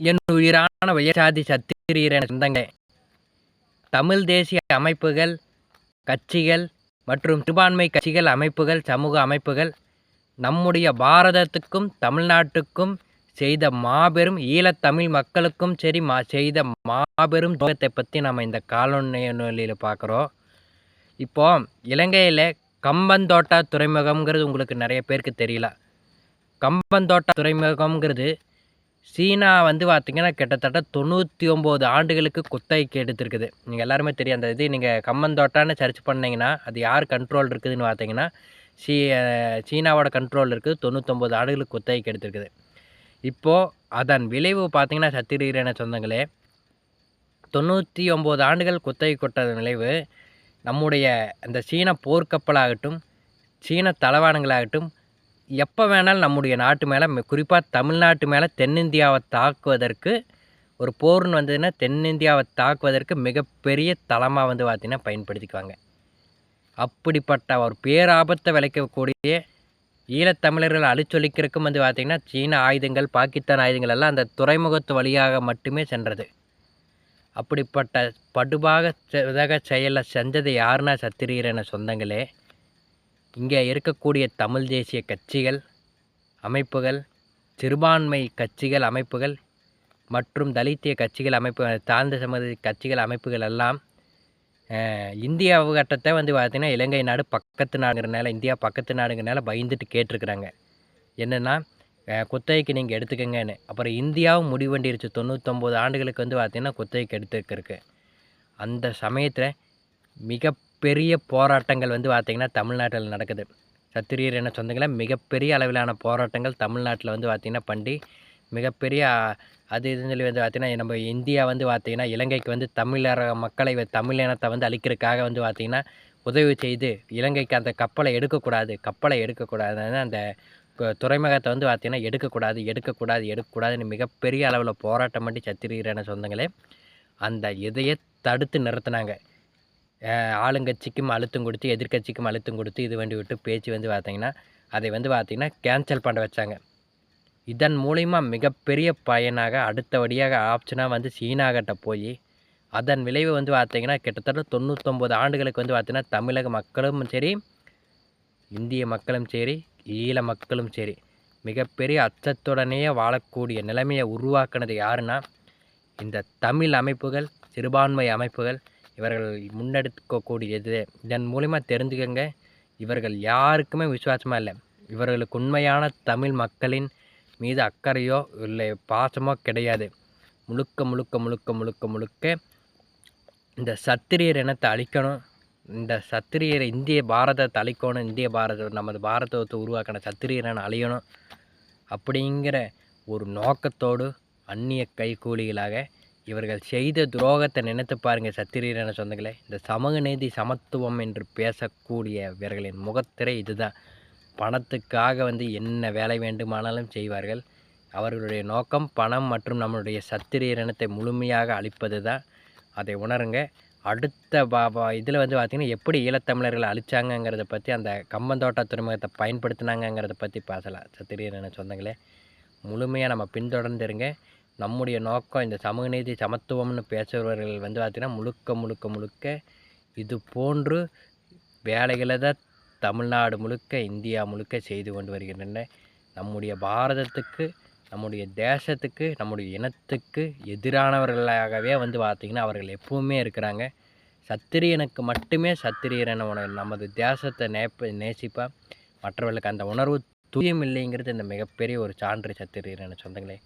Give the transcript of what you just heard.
என் உயிரான உயர்சாதி சத்திரியர் சொந்தங்களே. தமிழ் தேசிய அமைப்புகள் கட்சிகள் மற்றும் சிறுபான்மை கட்சிகள் அமைப்புகள் சமூக அமைப்புகள் நம்முடைய பாரதத்துக்கும் தமிழ்நாட்டுக்கும் செய்த மாபெரும் ஈழத்தமிழ் மக்களுக்கும் சரி மா செய்த மாபெரும் துரோகத்தை பற்றி நம்ம இந்த காலநிலையில் பார்க்குறோம். இப்போ இலங்கையில் கம்பந்தோட்டா துறைமுகம்ங்கிறது உங்களுக்கு நிறைய பேருக்கு தெரியல. கம்பந்தோட்டா துறைமுகம்ங்கிறது சீனா வந்து பார்த்திங்கன்னா கிட்டத்தட்ட தொண்ணூற்றி ஒம்பது ஆண்டுகளுக்கு குத்தகைக்கு எடுத்திருக்குது நீங்கள் எல்லாருமே தெரியும் அந்த இது. நீங்கள் கம்மந்தோட்டான்னு சர்ச் பண்ணிங்கன்னா அது யார் கண்ட்ரோல் இருக்குதுன்னு பார்த்தீங்கன்னா சீ சீனாவோட கண்ட்ரோல் இருக்குது தொண்ணூற்றொம்பது ஆண்டுகளுக்கு குத்தகைக்கு எடுத்திருக்குது இப்போது அதன் விளைவு பார்த்திங்கன்னா சத்திரீரன சொந்தங்களே தொண்ணூற்றி ஒம்பது ஆண்டுகள் குத்தகை கொட்டது விளைவு நம்முடைய அந்த சீன போர்க்கப்பலாகட்டும் சீன தளவாடங்களாகட்டும் எப்போ வேணாலும் நம்முடைய நாட்டு மேலே குறிப்பாக தமிழ்நாட்டு மேலே தென்னிந்தியாவை தாக்குவதற்கு ஒரு போர்னு வந்ததுன்னா தென்னிந்தியாவை தாக்குவதற்கு மிகப்பெரிய தளமாக வந்து பார்த்திங்கன்னா பயன்படுத்திக்குவாங்க. அப்படிப்பட்ட ஒரு பேராபத்தை விளைக்கக்கூடிய ஈழத்தமிழர்கள் அழிச்சொலிக்கிறதுக்கும் வந்து பார்த்திங்கன்னா சீன ஆயுதங்கள் பாகிஸ்தான் ஆயுதங்கள் எல்லாம் அந்த துறைமுகத்து வழியாக மட்டுமே சென்றது. அப்படிப்பட்ட படுபாக செயலை செஞ்சது யாருன்னா சத்திரீரன சொந்தங்களே. இங்கே இருக்கக்கூடிய தமிழ் தேசிய கட்சிகள் அமைப்புகள் சிறுபான்மை கட்சிகள் அமைப்புகள் மற்றும் தலித்திய கட்சிகள் அமைப்பு தாழ்ந்த சமூக கட்சிகள் அமைப்புகள் எல்லாம் இந்திய அவகட்டத்தை வந்து பார்த்திங்கன்னா இலங்கை நாடு பக்கத்து நாடுங்கிறனால இந்தியா பக்கத்து நாடுங்கிறனால பயந்துட்டு கேட்டிருக்கிறாங்க. என்னென்னா குத்தகைக்கு நீங்கள் எடுத்துக்கங்கன்னு. அப்புறம் இந்தியாவும் முடிவண்டிருச்சு. தொண்ணூற்றொம்பது ஆண்டுகளுக்கு வந்து பார்த்திங்கன்னா குத்தகைக்கு எடுத்துக்கிறதுக்கு. அந்த சமயத்தில் மிக பெரிய போராட்டங்கள் வந்து பார்த்திங்கன்னா தமிழ்நாட்டில் நடக்குது. சத்திரியர் என்ன சொந்தங்களை மிகப்பெரிய அளவிலான போராட்டங்கள் தமிழ்நாட்டில் வந்து பார்த்திங்கன்னா பண்ணி மிகப்பெரிய அது இதுன்னு சொல்லி வந்து பார்த்திங்கன்னா நம்ம இந்தியா வந்து பார்த்திங்கன்னா இலங்கைக்கு வந்து தமிழர மக்களை தமிழ் இனத்தை வந்து அழிக்கிறதுக்காக வந்து பார்த்திங்கன்னா உதவி செய்து இலங்கைக்கு அந்த கப்பலை எடுக்கக்கூடாது கப்பலை எடுக்கக்கூடாதுன்னு அந்த துறைமுகத்தை வந்து பார்த்திங்கன்னா எடுக்கக்கூடாது எடுக்கக்கூடாது எடுக்கக்கூடாதுன்னு மிகப்பெரிய அளவில் போராட்டம் பண்ணி சத்திரீரன சொந்தங்களே அந்த இதையே தடுத்து நிறுத்தினாங்க. ஆளுங்கட்சிக்கும் அழுத்தம் கொடுத்து எதிர்கட்சிக்கும் அழுத்தம் கொடுத்து இது வண்டி விட்டு பேச்சு வந்து பார்த்திங்கன்னா அதை வந்து பார்த்திங்கன்னா கேன்சல் பண்ண வச்சாங்க. இதன் மூலிமா மிகப்பெரிய பயனாக அடுத்தபடியாக ஆப்ஷனாக வந்து சீனாகிட்ட போய் அதன் விளைவு வந்து பார்த்திங்கன்னா கிட்டத்தட்ட தொண்ணூற்றொம்பது ஆண்டுகளுக்கு வந்து பார்த்திங்கன்னா தமிழக மக்களும் சரி இந்திய மக்களும் சரி ஈழ மக்களும் சரி மிகப்பெரிய அச்சத்துடனேயே வாழக்கூடிய நிலைமையை உருவாக்குனது யாருன்னா இந்த தமிழ் அமைப்புகள் சிறுபான்மை அமைப்புகள் இவர்கள் முன்னெடுக்கக்கூடியது. இதன் மூலிமா தெரிஞ்சுக்கங்க இவர்கள் யாருக்குமே விசுவாசமாக இல்லை. இவர்களுக்கு உண்மையான தமிழ் மக்களின் மீது அக்கறையோ இல்லை பாசமோ கிடையாது. முழுக்க முழுக்க முழுக்க முழுக்க முழுக்க இந்த சத்திரியர் இனத்தை அழிக்கணும். இந்த சத்திரியர் இந்திய பாரதத்தை அழிக்கணும். இந்திய பாரத நமது பாரதத்தை உருவாக்கின சத்திரியரனை அழியணும். அப்படிங்கிற ஒரு நோக்கத்தோடு அந்நிய கைகூலிகளாக இவர்கள் செய்த துரோகத்தை நினைத்து பாருங்கள் சத்திரீரன சொந்தங்களே. இந்த சமூக நீதி சமத்துவம் என்று பேசக்கூடிய இவர்களின் முகத்திரை இதுதான். பணத்துக்காக வந்து என்ன வேலை வேண்டுமானாலும் செய்வார்கள். அவர்களுடைய நோக்கம் பணம் மற்றும் நம்மளுடைய சத்திரீரணத்தை முழுமையாக அழிப்பது தான் அதை உணருங்க. அடுத்த பாபா இதில் வந்து பார்த்திங்கன்னா எப்படி ஈழத்தமிழர்கள் அழிச்சாங்கங்கிறத பற்றி அந்த கம்பந்தோட்ட துறைமுகத்தை பயன்படுத்தினாங்கங்கிறத பற்றி பேசலாம். சத்திரீரன சொந்தங்களே. முழுமையாக நம்ம பின்தொடர்ந்துருங்க. நம்முடைய நோக்கம் இந்த சமூக நீதி சமத்துவம்னு பேசுபவர்கள் வந்து பார்த்திங்கன்னா முழுக்க முழுக்க முழுக்க இது போன்று வேலைகளை தான் தமிழ்நாடு முழுக்க இந்தியா முழுக்க செய்து கொண்டு வருகின்றன. நம்முடைய பாரதத்துக்கு நம்முடைய தேசத்துக்கு நம்முடைய இனத்துக்கு எதிரானவர்களாகவே வந்து பார்த்திங்கன்னா அவர்கள் எப்பவுமே இருக்கிறாங்க. சத்திரியனுக்கு மட்டுமே சத்திரியரன உணர்வு நமது தேசத்தை நேப்ப நேசிப்பா மற்றவர்களுக்கு அந்த உணர்வு தூயம் இல்லைங்கிறது இந்த மிகப்பெரிய ஒரு சான்று சத்திரியரன சொந்தங்களே.